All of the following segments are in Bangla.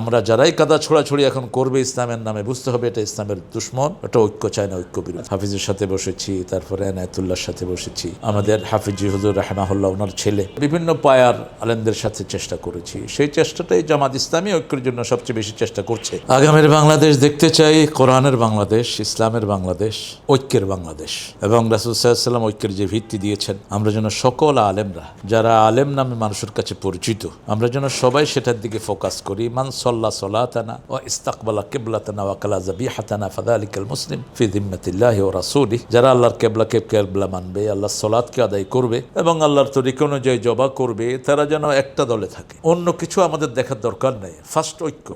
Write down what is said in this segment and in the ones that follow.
আমরা যারাই কাদা ছোড়াছড়ি এখন করবে ইসলামের নামে, বুঝতে হবে এটা ইসলামের দুশ্মন, এটা ঐক্য চায় না ঐক্য বিরোধী। হাফিজের সাথে বসেছি, তারপরে এনায়তুল্লাহর সাথে বসেছি। আমাদের হাফিজি হুজুর রাহমাহুল্লাহ, ওনার ছেলে। বিভিন্ন পায়ার আলেমদের সাথে চেষ্টা করেছি। সেই চেষ্টাটাই জামাত ইসলামী ঐক্যের জন্য সবচেয়ে বেশি চেষ্টা করছে। আগামীর বাংলাদেশ দেখতে চাই, কোরআনের বাংলাদেশ, ইসলামের বাংলাদেশ, ঐক্যের বাংলাদেশ। এবং রাসুল সাল্লাম ঐক্যের যে ভিত্তি দিয়েছেন, আমরা যেন সকল আলেমরা, যারা আলেম নামে মানুষের কাছে পরিচিত, আমরা যেন সবাই সেটার দিকে ফোকাস করি, মান সলাতানা ও ইস্তাকবালা কেবলাতানা ওয়াকালা জাবিহাতানা ফাদালিকাল মুসলিম ফি দিম্মাতিল্লাহি ও রাসূলি যারা আল্লাহর কেবলাকে কেবলা মানবে, আল্লাহর সলাতকে আদায় করবে এবং আল্লাহর তরিকা অনুযায়ী জবা করবে, তারা যেন একটা দলে থাকে। অন্য কিছু আমাদের দেখার দরকার নেই। ফার্স্ট ঐক্য।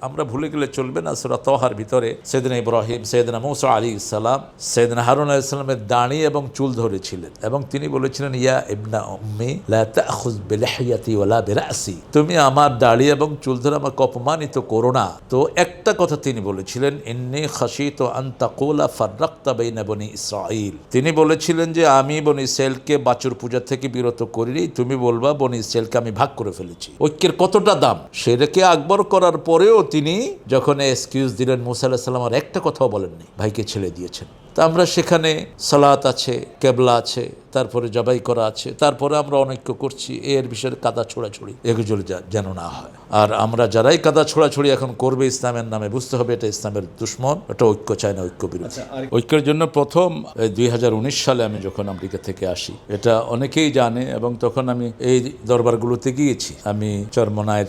আমরা ভুলে গেলে চলবে না সুরা তহার ভিতরে। সেদিনা ইব্রাহিম, সেদিনা মৌসা আলী ইসলাম সেদিনা হারুন আলাইহিস সালামের দাঁড়ি এবং চুল ধরেছিলেন এবং তিনি বলেছিলেন, ইয়া ইবনা উম্মি, লা তাখুজ বিলিহিয়াতি ওয়ালা বিরাসি। তুমি আমার দাড়ি এবং চুল ধরে আমাকে অপমানিত করো না। তো একটা কথা তিনি বলেছিলেন, ইন্নি খাসিত আন তাকুলা ফাররাক্তা বনি ইসরাইল তিনি বলেছিলেন যে, আমি বনি ইসরায়েলকে বাছুর পূজা থেকে বিরত করিনি। তুমি বলবা, বনি ইসরায়েলকে আমি ভাগ করে ফেলেছি। ঐক্যের কতটা দাম? সেটাকে আকবর করার পরেও তিনি যখন এক্সকিউজ দিলেন, মুসা আল্লাহ সাল্লাম আর একটা কথাও বলেননি। ভাইকে ছেড়ে দিয়েছেন। তা আমরা সেখানে সালাত আছে কেবলা আছে তারপরে জবাই করা আছে তারপরে আমরা অনৈক্য করছি এর বিষয়ে কাদা ছোড়াছড়ি এগুলো যা- যেন না হয়। আর আমরা যারাই কাদা ছোড়াছড়ি এখন করবে ইসলামের নামে বুঝতে হবে এটা ইসলামের দুশ্মন এটা ঐক্য চায় না ঐক্য বিরোধী। ঐক্যের জন্য প্রথম দুই হাজার উনিশ সালে আমি যখন আমেরিকা থেকে আসি এটা অনেকেই জানে এবং তখন আমি এই দরবারগুলোতে গিয়েছি। আমি চরমনায়ের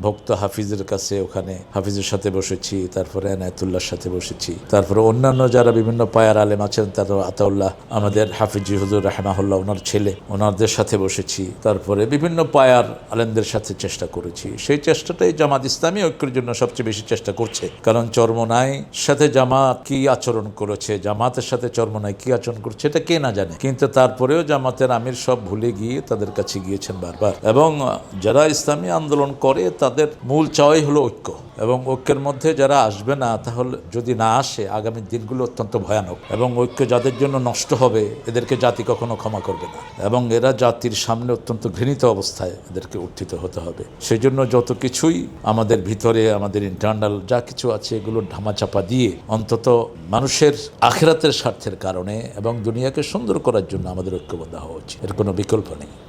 ভক্ত হাফিজের কাছে ওখানে হাফিজের সাথে বসেছি, তারপরে এনায়তুল্লাহর সাথে বসেছি। তারপরে অন্যান্য যারা বিভিন্ন পায়ার আলেম আছেন, তারা আতাউল্লাহ, আমাদের হাফিজি হুজুর রাহমাহুল্লাহ, ওনার ছেলে ওনারদের সাথে বসেছি। তারপরে বিভিন্ন পায়ার আলেমদের সাথে চেষ্টা করেছি। সেই চেষ্টাটাই জামাত ইসলামী ঐক্যের জন্য সবচেয়ে বেশি চেষ্টা করছে। কারণ চরমনায় সাথে জামাত কি আচরণ করেছে, জামাতের সাথে চরমনায় কি আচরণ করছে এটা কে না জানে। কিন্তু তারপরেও জামাতের আমির সব ভুলে গিয়ে তাদের কাছে গিয়েছেন বারবার। এবং যারা ইসলামী আন্দোলন করে তাদের মূল চাওয়াই হলো ঐক্য এবং ঐক্যের মধ্যে যারা আসবে না, তাহলে যদি না আসে, আগামী দিনগুলো অত্যন্ত ভয়ানক এবং ঐক্য যাদের জন্য নষ্ট হবে, এদেরকে জাতি কখনো ক্ষমা করবে না এবং এরা জাতির সামনে অত্যন্ত ঘৃণিত অবস্থায় এদেরকে উত্থিত হতে হবে। সেই জন্য যত কিছুই আমাদের ভিতরে, আমাদের ইন্টারনাল যা কিছু আছে, এগুলো ঢামাচাপা দিয়ে অন্তত মানুষের আখেরাতের স্বার্থের কারণে এবং দুনিয়াকে সুন্দর করার জন্য আমাদের ঐক্যবদ্ধ হওয়া উচিত। এর কোনো বিকল্প নেই।